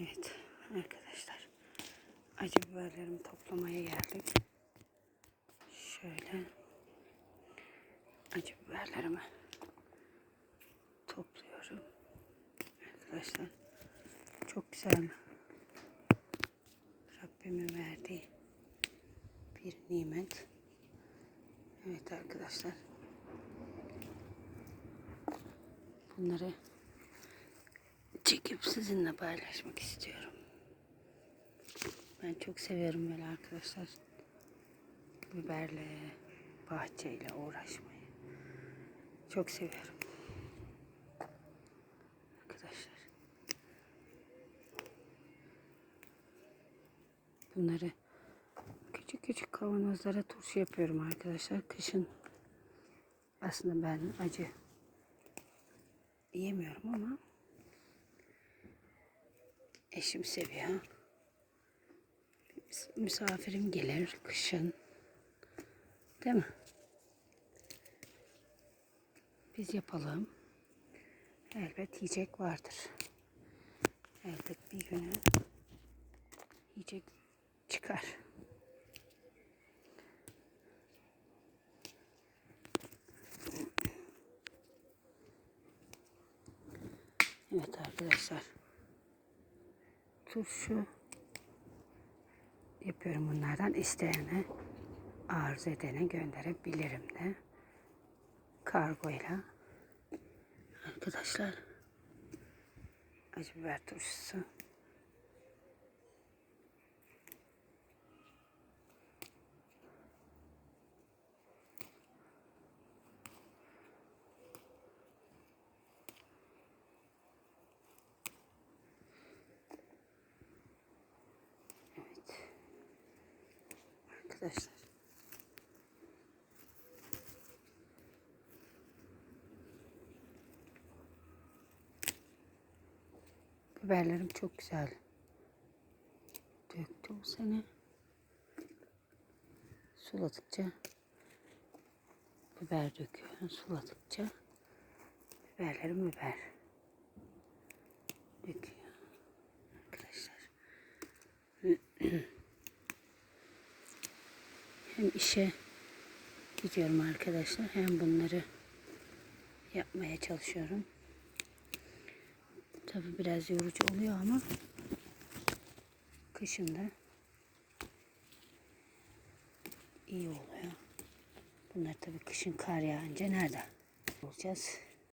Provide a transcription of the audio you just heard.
Evet arkadaşlar. Acı biberlerimi toplamaya geldik. Şöyle acı biberlerimi topluyorum. Arkadaşlar çok güzel. Rabbimin verdiği bir nimet. Evet arkadaşlar. Bunları çekip sizinle paylaşmak istiyorum. Ben çok seviyorum böyle arkadaşlar. Biberle, bahçeyle uğraşmayı. Çok seviyorum. Arkadaşlar. Bunları küçük küçük kavanozlara turşu yapıyorum arkadaşlar. Kışın aslında ben acı yiyemiyorum ama eşim seviyor. Mis- Misafirim gelir kışın. Değil mi? Biz yapalım. Elbet yiyecek vardır. Elbet bir günü yiyecek çıkar. Evet arkadaşlar. Turşu yapıyorum bunlardan. isteyene arzu edene gönderebilirim de. Kargoyla. Arkadaşlar. Acı biber turşusu. Arkadaşlar. Biberlerim çok güzel. Döktü bu sene. Suladıkça biber döküyor. Suladıkça biberlerim biber döküyor. Arkadaşlar. Hem işe gidiyorum arkadaşlar hem bunları yapmaya çalışıyorum. Tabi biraz yorucu oluyor ama kışında iyi oluyor. Bunlar tabi kışın kar yağınca nerede olacağız?